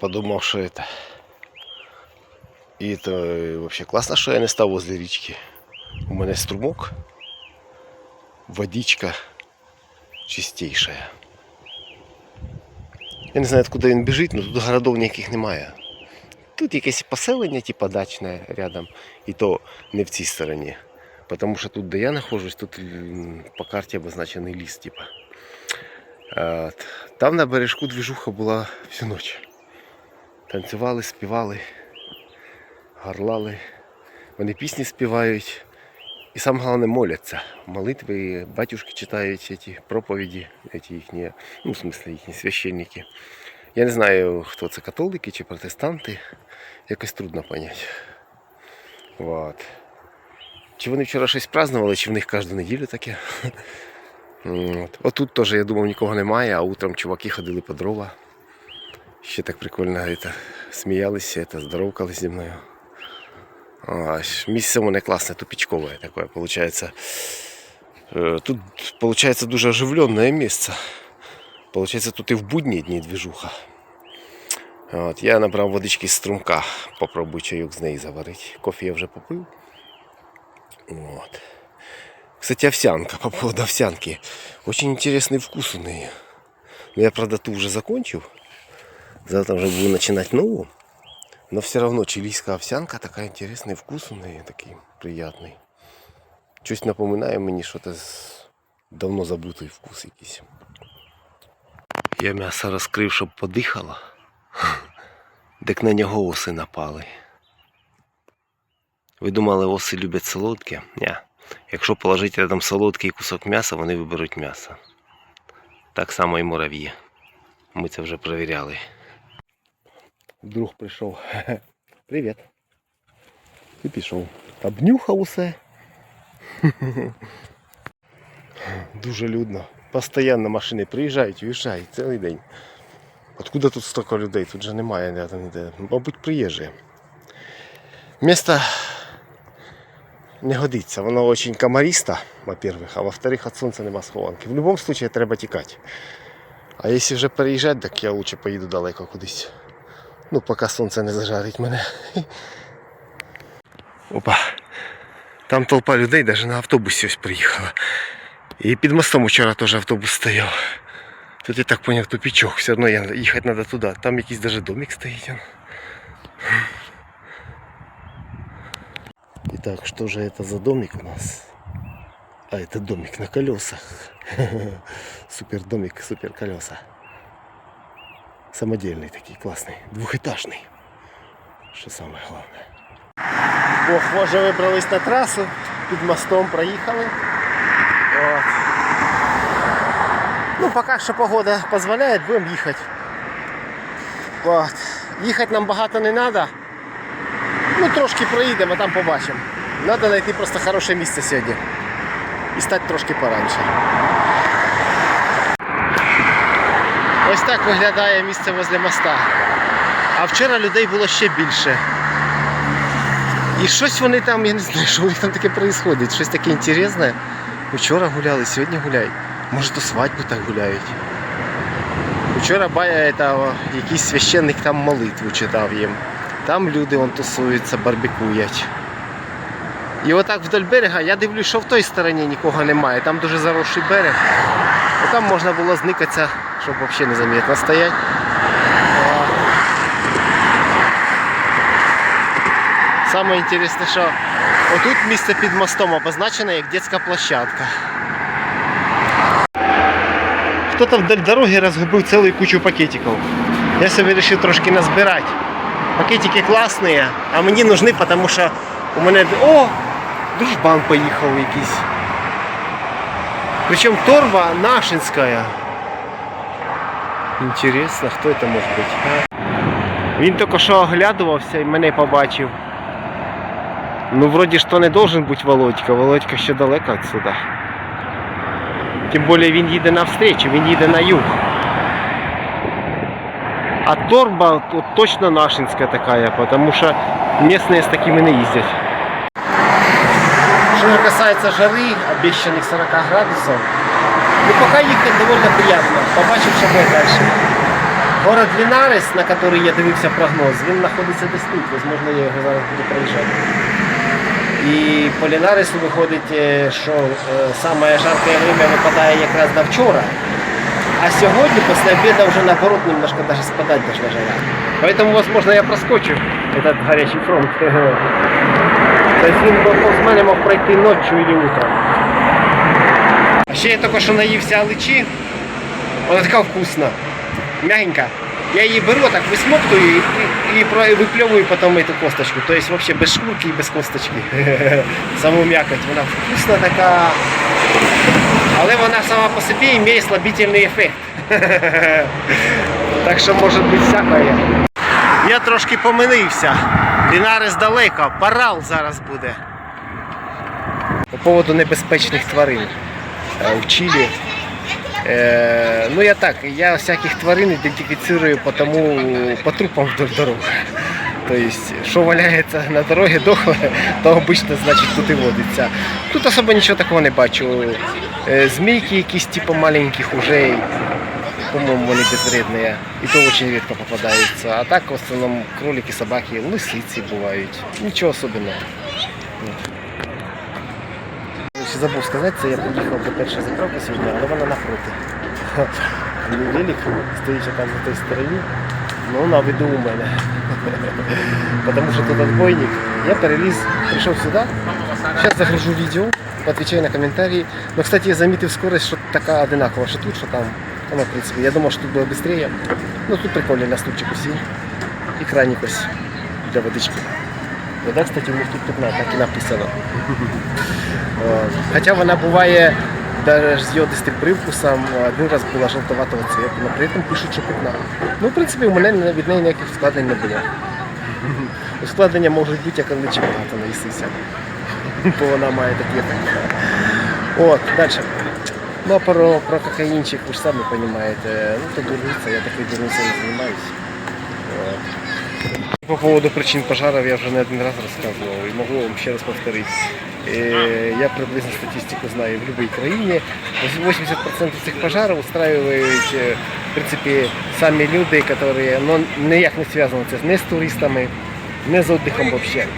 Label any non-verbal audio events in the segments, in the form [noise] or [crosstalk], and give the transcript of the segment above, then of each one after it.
подумав, що это. І то е, вообще класно, що я не став возле річки. У мене струмок, водичка чистейшая. Я не знаю, откуда він біжить, але тут городов ніяких немає. Тут якесь поселення, типа дачне рядом, і то не в цій стороні. Потому що тут, де я нахожусь, тут по карті обозначений ліс, типа. Там на бережку движуха була всю ніч. Танцювали, співали, горлали. Вони пісні співають. І саме головне моляться. Молитви, батюшки читають ці проповіді, ці їхні, ну, в смысле, їхні священники. Я не знаю, хто це католики чи протестанти. Якось трудно поняти. Вот. Чи вони вчора щось празднували, чи в них кожну неділю таке. [laughs] От. Отут теж, я думав, нікого немає, а утром чуваки ходили по дрова. Ще так прикольно это, сміялися, это, здоровкались зі мною. А, ж місце у мене класне, тупичкове таке, получается. Е, Тут, получается, дуже оживленное місце. Получается, тут і в будні дні движуха. От, я набрав водички з струмка, попробую чайок з неї заварити. Кофе я вже попив. Вот. Кстати, овсянка, по поводу овсянки. Очень интересный вкус у нее. Но я, правда, ту уже закончил. Завтра уже буду начинать новую. Но все равно чилийская овсянка такая интересный вкус у нее, такий приятный. Щось напоминає мені, що це давно забутий вкус якийсь. Я м'ясо розкрив, щоб подихало. [laughs] Дек на нього оси напали. Ви думали, оси люблять солодке? Ні. Якщо положити рядом солодкий кусок м'яса, вони виберуть м'ясо. Так само і мурав'ї. Ми це вже перевіряли. Друг прийшов. [laughs] Привіт. І пішов. Обнюхав усе. [laughs] Дуже людно. Постоянно машини приїжджають, уїжджають цілий день. Откуда тут стільки людей? Тут же немає ніде. ніде. Мабуть, приїжджає. Місто не годиться. Воно очень комаристо, во-первых, а во-вторых, від сонця нема схованки. В будь-якому випадку треба тікати. А якщо вже переїжджати, так я лучше поїду далеко кудись. Ну, поки сонце не зажарить мене. Опа. Там толпа людей, навіть на автобусі ось приїхала. І під мостом вчора теж автобус стояв. Тут я так поняв тупичок, все одно я- їхати треба туди. Там якийсь даже домик стоїть. он. Итак, что же это за домик у нас? А это домик на колесах. [laughs] Супер домик, супер колеса. Самодельный такий классный, двухэтажный. Что самое главное. Ох, вже вибрались на трасу, під мостом проїхали. От. Ну, поки що погода дозволяє, будемо їхати. От. Їхати нам багато не треба. Ну, трошки проїдемо, а там побачимо. Треба знайти просто хороше місце сьогодні. І стати трошки пораньше. Ось так виглядає місце возле моста. А вчора людей було ще більше. І щось вони там, я не знаю, що у них там таке відбувається. Щось таке інтересне. Вчора гуляли, сьогодні гуляють. Може то свадьбу так гуляють. Вчора бая это, якийсь священник там молитву читав їм. Там люди вон тусуються, барбекують. І отак вдоль берега я дивлюсь, що в той стороні нікого немає. Там дуже заросший берег. І там можна було зникатися, щоб взагалі незамітно стояти. О. Саме інтересне, що отут місце під мостом обозначено як дитяча площадка. Хто-то вдаль дороги розгубив цілу кучу пакетиків. Я собі вирішив трошки назбирати. Пакетики класні, а мені нужны, тому що у мене. О! Дружбан поїхав якийсь. Причому торба нашинська. Інтересно, хто це може бути? А? Він тільки що оглядувався і мене побачив. Ну, вроді ж то не должен бути Володька. Володька ще далеко відсюди. Тим більше він їде навстречу, він їде на юг. А торба от, точно нашинська така, тому що місцеві з такими не їздять. Що же касается жары, обещанных 40 градусов, ну пока ехать довольно приятно. Побачим, що буде дальше. Город Лінарес, на який я дивився прогноз, він знаходиться десь тут. Можливо, я його зараз буду проїжджати. І по Лінаресу виходить, е, що е, саме жарке время випадає якраз на вчора. А сьогодні після обіду вже наоборот немножко даже спадать должна жара. Поэтому, возможно, я проскочу этот горячий фронт. [laughs] Тобто він повз мене мог пройти ночью или утром. А ще я тільки що наївся аличі. Вона така вкусна, мягенька. Я її беру, так висмоктую і, і, і випльовую потім эту косточку. Тобто вообще без шкурки і без косточки. [laughs] Саму м'якоть. Вона вкусна така. Але вона сама по собі має слабительний ефект. [laughs] так що може бути всякое. Я трошки помилився. Лінарес далеко, парал зараз буде. По поводу небезпечних тварин в Чилі. Е, ну я так, я всяких тварин ідентифицирую по тому, по трупам вдоль дорог. Тобто, що валяється на дорогі дохле, то обично значить тут і водиться. Тут особо нічого такого не бачу. Е, Змійки якісь типу маленьких ужей, по-моему, вони безвредні. І то дуже рідко попадаються. А так в основному кролики, собаки, лисиці бувають. Нічого особенного. Ще забув сказати, це я поїхав до першої заправки сьогодні, але вона напроти. Мій велик стоїть там на той стороні, ну на виду у мене. Потому що тут отбойник. Я переліз, прийшов сюди. Зараз загружу відео, відповідаю на коментарі. Ну, кстати, я замітив скорость, що така одинакова, що тут, що там. Воно, в принципі, я думав, що тут буде швидше. Ну тут прикольно на стульчику сів. І краник ось для водички. Вода, кстати, у них тут питна, так і написано. Хоча вона буває навіть з йодистим привкусом, один раз була жовтоватого цвіту, але при цьому пишуть, що питна. Ну, в принципі, у мене від неї ніяких складень не було. Ускладнення можуть бути, як личі багато наїстися. Бо вона має такі ефекти. От, далі. Ну, а про, про кокаїнчик, ви ж самі розумієте, ну то дурниця, я такою дурницею не займаюся. По поводу причин пожаров я вже не один раз розказував і можу вам ще раз повторити. Е, Я приблизно статистику знаю в будь-якій країні. 80% цих пожарів устраивають е, в принципі, самі люди, які ну, ніяк не зв'язані не з туристами, не з віддихом взагалі.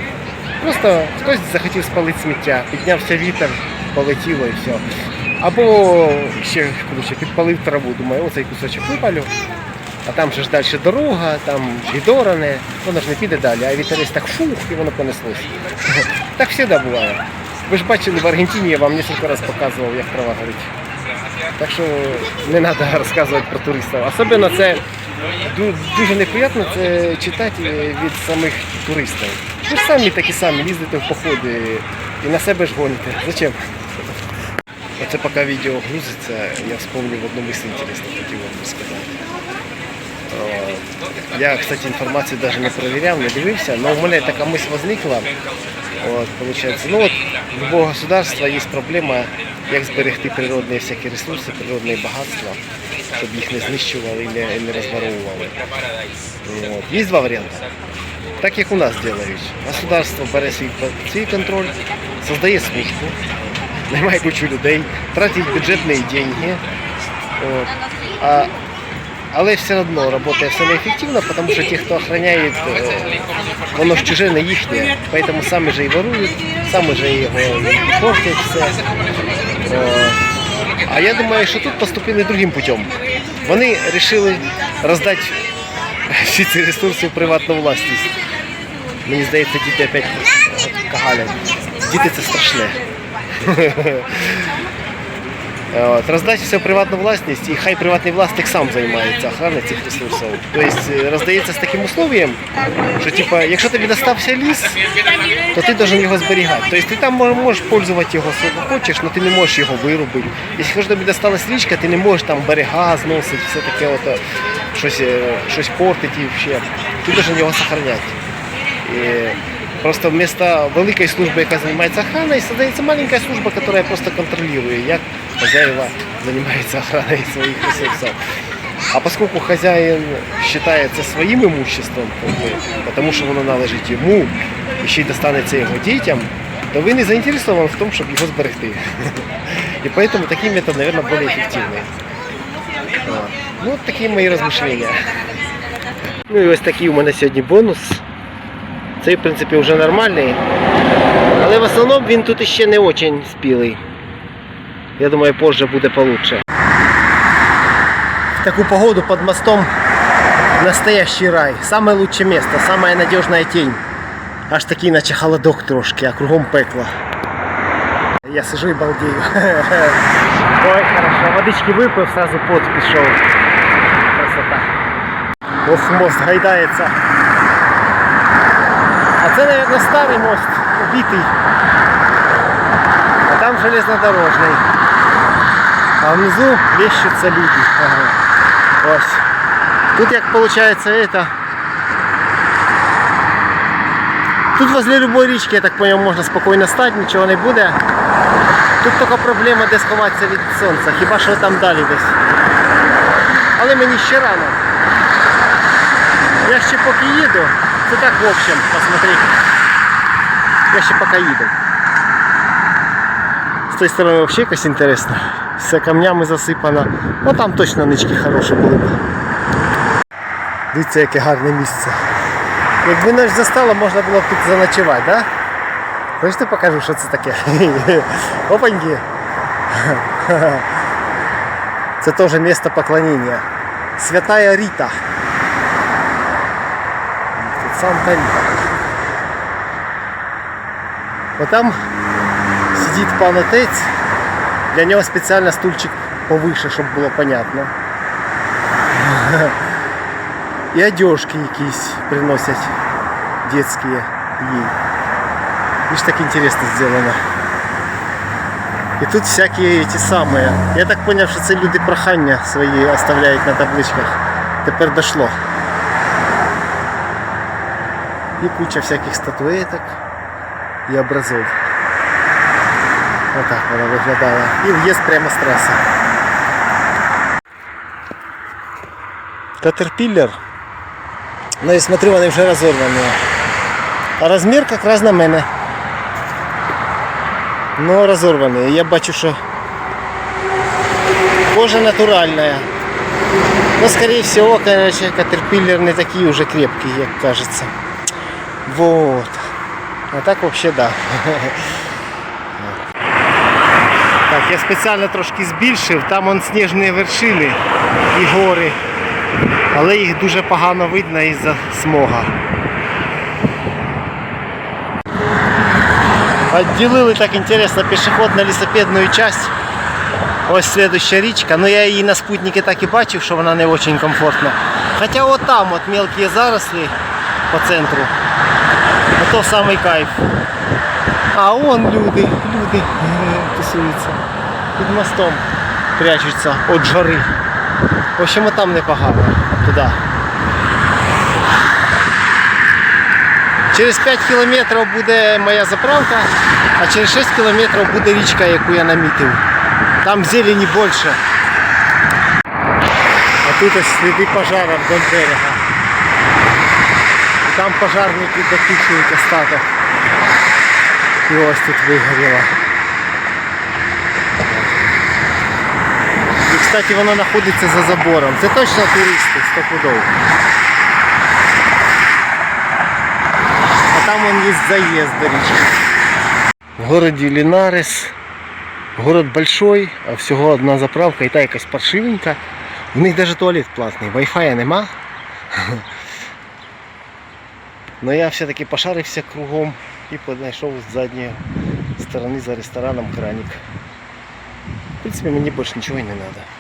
Просто хтось захотів спалити сміття, піднявся вітер, полетіло і все. Або ще коротше, підпалив траву, думаю, оцей кусочок випалю. А там же ж далі дорога, там відоране, воно ж не піде далі, а вітерець так фух і воно понеслось. [laughs] Так завжди буває. Ви ж бачили в Аргентині, я вам кілька разів показував, як трава горить. Так що не треба розказувати про туристів. Особливо це дуже неприємно це читати від самих туристів. Ви ж самі такі самі їздите в походи і на себе ж гоните. Зачем? Оце поки відео грузиться, я вспомнив одну мисль інтересну, хотів вам розказати. О, Я, кстати, інформацію навіть не перевіряв, не дивився, але у мене така мисль возникла. От, получается, ну от любого государства є проблема, як зберегти природні всякі ресурси, природні багатства, щоб їх не знищували і не, не розворовували. От. Є два варіанти. Так як у нас делають. Государство бере свій, свій контроль, создає службу, наймає кучу людей, тратить бюджетні деньги. От. А, але все одно працює все неефективно, тому що ті, хто охороняє, е, воно ж чуже не їхнє, тому самі же і ворують, самі же його і портять все. А я думаю, що тут поступили другим путем. Вони вирішили роздати всі ці ресурси в приватну власність. Мені здається, діти опять кагалять. Діти це страшне. От, роздати все в приватну власність і хай приватний власник сам займається охороною цих ресурсів. Тобто е, роздається з таким условием, що типа, якщо тобі достався ліс, то ти должен його зберігати. Тобто ти там мож- можеш пользувати його хочеш, але ти не можеш його вирубити. Якщо тобі досталась річка, ти не можеш там берега зносити, все таке от, е, щось, е, щось портити і взагалі. Ти должен його зберігати. Просто вместо великої служби, яка займається охраною, создається маленька служба, яка просто контролює, як хозяева займаються охраною своїх ресурсів. А поскольку хозяин считает це своїм имуществом, потому що воно належить йому і ще й достанеться його дітям, то ви не заінтересовані в тому, щоб його зберегти. І поэтому такий метод, наверное, более ефективний. Ну, от такі мої розмишлення. Ну і ось такий у мене сьогодні бонус. Цей, в принципі, вже нормальний. Але в основному він тут іще не дуже спілий. Я думаю, позже буде получше. В таку погоду под мостом настоящий рай. Самое лучшее место, самая надежная тень. Аж такий, наче холодок трошки, а кругом пекло. Я сижу і балдею. [laughs] Ой, хорошо. Водички випив, сразу пот пішов. Красота. Ох, мост гайдається. А це, мабуть, старий мост, убитий. А там железнодорожний. А внизу вещутся люди. Ага. Ось. Тут як виходить это. Тут возле любой річки, я так понял, можна спокійно стати, нічого не буде. Тут тільки проблема де сховатися від сонця, хіба що там далі десь. Але мені ще рано. Я ще поки їду. Це так в общем, посмотри. Я ще поки їду. З тої сторони взагалі якось інтересно. Все камнями засипано. Ну там точно нички хороші були б. Дивіться, яке гарне місце. Якби ночь застала, можна було б тут заночувати, так? Да? Хочете покажу, що це таке? Опаньки. [laughs] Це теж місце поклоніння. Святая Ріта. Тут Санта Рита. Отам сидить пан отець. Для нього спеціально стульчик повише, щоб було понятно. [laughs] І одежки якісь приносять детські їй. Видишь, так интересно сделано. І тут всякі ті самі. Я так поняв, що це люди прохання свої оставляють на табличках. Тепер дошло. І куча всяких статуеток і образов. Отак вона виглядала. І в'їзд прямо з траси. Катерпіллер. Ну і смотрю, вони вже розорвані. А розмір якраз на мене. Ну, разорванные. Я бачу, что кожа натуральная. Но, скорее всего, короче, катерпиллер не такие уже крепкие, как кажется. Вот. А так вообще да. Так, я спеціально трошки збільшив, там он сніжні вершини і гори. Але їх дуже погано видно із-за смога. Отделили так интересно пешеходно-лісопедную часть. Ось следующая річка. Но я її на спутнике так і бачив, що вона не очень комфортна. Хоча от там от мелкі зарослі по центру. Ото самий кайф. А вон люди, люди [laughs] тусуються. Під мостом прячуться від жари. В общем, там непогано. Туди. Через 5 кілометрів буде моя заправка, а через 6 кілометрів буде річка, яку я намітив. Там зелені більше. А тут ось сліди пожару вдоль берега. Там пожарники дотичують остаток. І ось тут вигоріло. І, кстати, воно знаходиться за забором. Це точно туристи, стопудово. А там он есть заезд до речки. В городі Лінарес. Город большой, а всього одна заправка і та якась паршивенька. В них навіть туалет платний, Wi-Fi нема. Но я все-таки пошарився кругом і знайшов з задньої сторони за рестораном краник. В принципі, мені більше нічого і не треба.